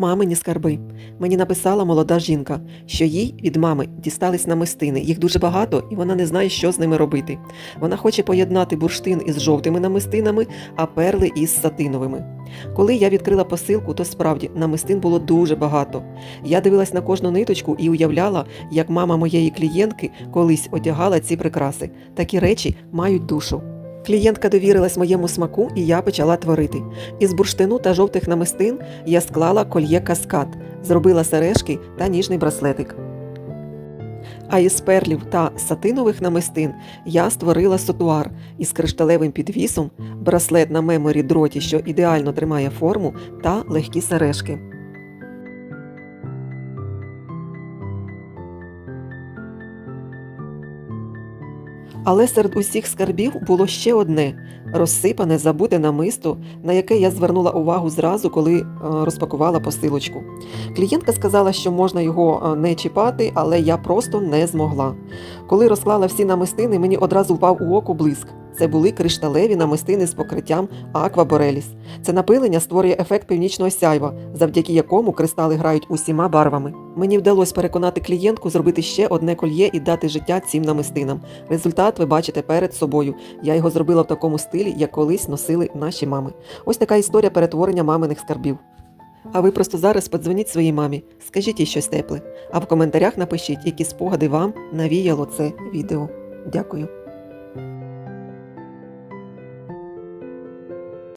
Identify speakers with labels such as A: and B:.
A: Мамині скарби. Мені написала молода жінка, що їй від мами дістались намистини. Їх дуже багато, і вона не знає, що з ними робити. Вона хоче поєднати бурштин із жовтими намистинами, а перли із сатиновими. Коли я відкрила посилку, то справді намистин було дуже багато. Я дивилась на кожну ниточку і уявляла, як мама моєї клієнтки колись одягала ці прикраси. Такі речі мають душу. Клієнтка довірилась моєму смаку, і я почала творити. Із бурштину та жовтих намистин я склала кольє каскад, зробила сережки та ніжний браслетик. А із перлів та сатинових намистин я створила сотуар із кришталевим підвісом, браслет на меморі дроті, що ідеально тримає форму, та легкі сережки. Але серед усіх скарбів було ще одне розсипане забуте намисто, на яке я звернула увагу зразу, коли е, розпакувала посилочку. Клієнтка сказала, що можна його е, не чіпати, але я просто не змогла. Коли розклала всі намистини, мені одразу впав у око блиск. Це були кришталеві намистини з покриттям Borealis. Це напилення створює ефект північного сяйва, завдяки якому кристали грають усіма барвами. Мені вдалося переконати клієнтку зробити ще одне кольє і дати життя цим намистинам. Результат ви бачите перед собою. Я його зробила в такому стилі, як колись носили наші мами. Ось така історія перетворення маминих скарбів. А ви просто зараз подзвоніть своїй мамі, скажіть їй щось тепле, а в коментарях напишіть, які спогади вам навіяло це відео. Дякую.